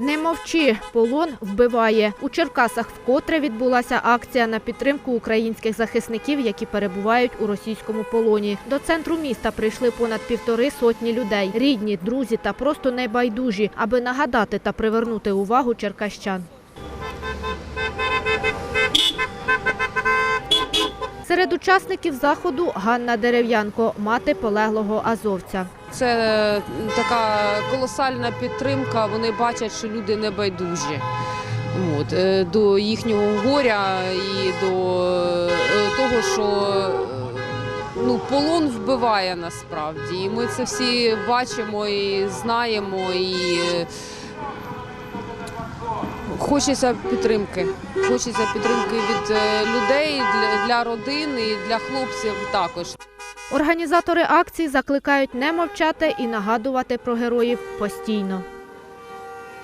Не мовчи, полон вбиває. У Черкасах вкотре відбулася акція на підтримку українських захисників, які перебувають у російському полоні. До центру міста прийшли понад півтори сотні людей, рідні, друзі та просто небайдужі, аби нагадати та привернути увагу черкащан. Серед учасників заходу Ганна Дерев'янко, мати полеглого азовця. Це така колосальна підтримка. Вони бачать, що люди не байдужі. От, е, до їхнього горя і до е, того, що е, ну, полон вбиває насправді. І ми це всі бачимо і знаємо. І е, хочеться підтримки. Хочеться підтримки від е, людей для, для родин і для хлопців також. Організатори акції закликають не мовчати і нагадувати про героїв постійно.